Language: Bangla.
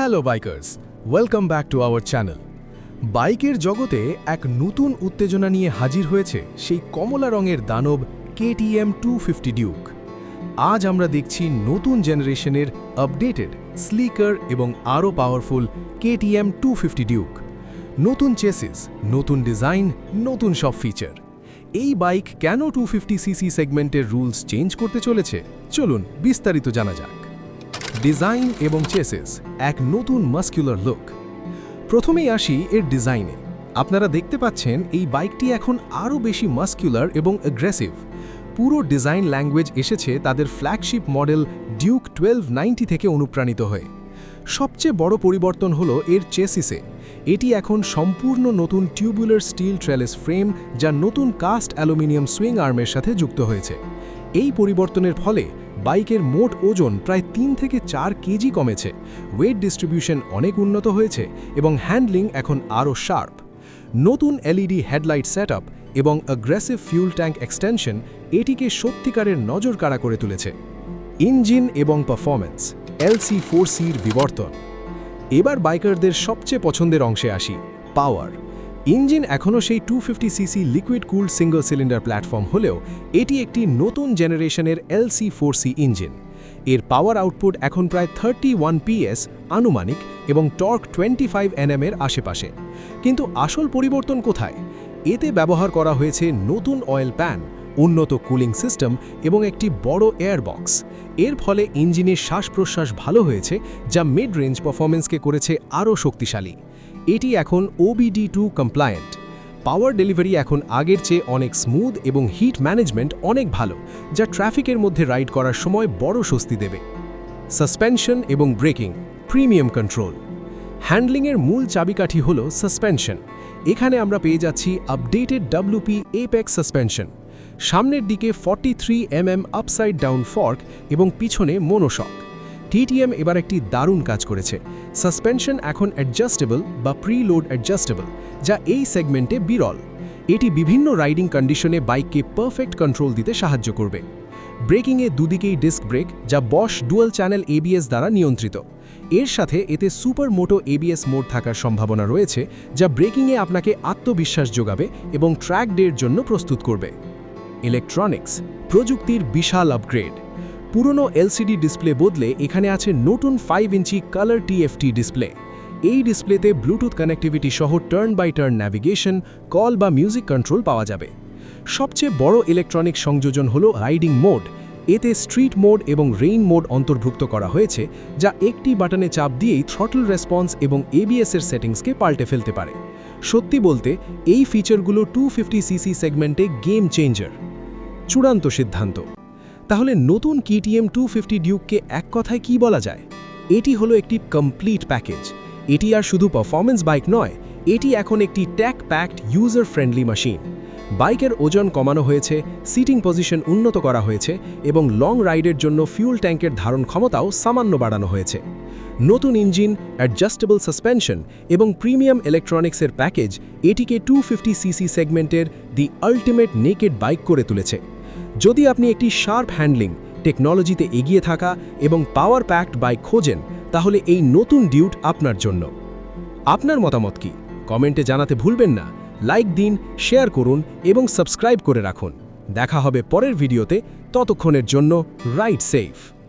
Hello bikers welcome back to our channel বাইকের জগতে এক নতুন উত্তেজনা নিয়ে হাজির হয়েছে সেই কমলা রঙের দানব কেটিএম টু ফিফটি ডিউক আজ আমরা দেখছি নতুন জেনারেশনের আপডেটেড স্লিকার এবং আরও powerful KTM two fifty Duke নতুন চেসিস নতুন ডিজাইন নতুন সব ফিচার এই বাইক কেন টু ফিফটি সিসি সেগমেন্টের রুলস চেঞ্জ করতে চলেছে? চলুন বিস্তারিত জানা যাক। ডিজাইন এবং চেসেস এক নতুন মাস্কুলার লুক। প্রথমেই আসি এর ডিজাইনে। আপনারা দেখতে পাচ্ছেন এই বাইকটি এখন আরও বেশি মাস্কুলার এবং অ্যাগ্রেসিভ পুরো ডিজাইন ল্যাঙ্গুয়েজ এসেছে তাদের flagship model Duke twelve ninety থেকে অনুপ্রাণিত হয়ে। সবচেয়ে বড় পরিবর্তন হলো এর চেসিসে। এটি এখন সম্পূর্ণ নতুন টিউবুলার স্টিল ট্রেলেস ফ্রেম যা নতুন কাস্ট অ্যালুমিনিয়াম সুইং আর্মের সাথে যুক্ত হয়েছে। এই পরিবর্তনের ফলে বাইকের মোট ওজন প্রায় তিন থেকে চার কেজি কমেছে। ওয়েট ডিস্ট্রিবিউশন অনেক উন্নত হয়েছে এবং হ্যান্ডলিং এখন আরও শার্প। নতুন এলইডি হেডলাইট সেটআপ এবং অ্যাগ্রেসিভ ফিউল ট্যাঙ্ক এক্সটেনশন এটিকে সত্যিকারের নজর কাড়া করে তুলেছে। ইঞ্জিন এবং পারফরম্যান্স এলসি ফোর সির বিবর্তন। এবার বাইকারদের সবচেয়ে পছন্দের অংশে আসি, পাওয়ার। ইঞ্জিন এখনও সেই two CC liquid cooled single cylinder platform হলেও এটি একটি নতুন জেনারেশনের এলসি ফোর ইঞ্জিন। এর পাওয়ার আউটপুট এখন প্রায় থার্টি ওয়ান পিএস আনুমানিক, এবং টর্ক টোয়েন্টি ফাইভ এনএম এর আশেপাশে। কিন্তু আসল পরিবর্তন কোথায়? এতে ব্যবহার করা হয়েছে নতুন অয়েল প্যান উন্নত কুলিং সিস্টেম এবং একটি বড় এয়ার বক্স এর ফলে ইঞ্জিনের শ্বাস প্রশ্বাস ভালো হয়েছে, যা মিড রেঞ্জ পারফরমেন্সকে করেছে আরও শক্তিশালী। এটি এখন OBD two compliant power delivery এখন আগের চেয়ে অনেক স্মুথ এবং হিট ম্যানেজমেন্ট অনেক ভালো, যা ট্রাফিকের মধ্যে রাইড করার সময় বড় স্বস্তি দেবে। সাসপেনশন এবং ব্রেকিং প্রিমিয়াম কন্ট্রোল হ্যান্ডলিংয়ের মূল চাবিকাঠি হল সাসপেনশন এখানে আমরা পেয়ে যাচ্ছি আপডেটেড ডাব্লুপি এপেক্স সাসপেনশন সামনের দিকে forty three mm upside down fork এবং পিছনে মোনোশক টিটিএম এবার একটি দারুণ কাজ করেছে। সাসপেনশন এখন অ্যাডজাস্টেবল বা প্রিলোড অ্যাডজাস্টেবল, যা এই সেগমেন্টে বিরল। এটি বিভিন্ন রাইডিং কন্ডিশনে বাইককে পারফেক্ট কন্ট্রোল দিতে সাহায্য করবে। ব্রেকিংয়ে দুদিকেই ডিস্ক ব্রেক, যা বশ ডুয়াল চ্যানেল এবিএস দ্বারা নিয়ন্ত্রিত। এর সাথে এতে সুপার মোটো এবিএস মোড থাকার সম্ভাবনা রয়েছে, যা ব্রেকিংয়ে আপনাকে আত্মবিশ্বাস যোগাবে এবং ট্র্যাক ডের জন্য প্রস্তুত করবে। ইলেকট্রনিক্স প্রযুক্তির বিশাল আপগ্রেড পুরনো এলসিডি ডিসপ্লে বদলে এখানে আছে নতুন five inch colour TFT display এই ডিসপ্লেতে ব্লুটুথ কানেক্টিভিটি সহ turn by turn navigation call বা মিউজিক কন্ট্রোল পাওয়া যাবে। সবচেয়ে বড় ইলেকট্রনিক সংযোজন হল রাইডিং মোড এতে স্ট্রিট মোড এবং রেইন মোড অন্তর্ভুক্ত করা হয়েছে, যা একটি বাটনে চাপ দিয়েই থ্রটল রেসপন্স এবং এবিএস এর সেটিংসকে পাল্টে ফেলতে পারে। সত্যি বলতে, এই ফিচারগুলো টু ফিফটি সিসি সেগমেন্টে গেম চেঞ্জার চূড়ান্ত সিদ্ধান্ত। তাহলে নতুন কেটিএম টু ফিফটি ডিউককে এক কথায় কি বলা যায়? এটি হলো একটি কমপ্লিট প্যাকেজ এটি আর শুধু পারফরমেন্স বাইক নয়, এটি এখন একটি tech packed user friendly machine বাইকের ওজন কমানো হয়েছে সিটিং পজিশন উন্নত করা হয়েছে এবং লং রাইডের জন্য ফিউল ট্যাঙ্কের ধারণ ক্ষমতাও সামান্য বাড়ানো হয়েছে। নতুন ইঞ্জিন অ্যাডজাস্টেবল সাসপেনশন এবং প্রিমিয়াম ইলেকট্রনিক্সের প্যাকেজ এটিকে টু ফিফটি সিসি সেগমেন্টের দি আল্টিমেট নেকেড বাইক করে তুলেছে। যদি আপনি একটি শার্প হ্যান্ডলিং, টেকনোলজিতে এগিয়ে থাকা এবং পাওয়ার প্যাকড বাইক খোঁজেন, তাহলে এই নতুন ডিউট আপনার জন্য। আপনার মতামত কি? কমেন্টে জানাতে ভুলবেন না। লাইক দিন, শেয়ার করুন এবং সাবস্ক্রাইব করে রাখুন। দেখা হবে পরের ভিডিওতে। ততক্ষণের জন্য রাইট সেফ।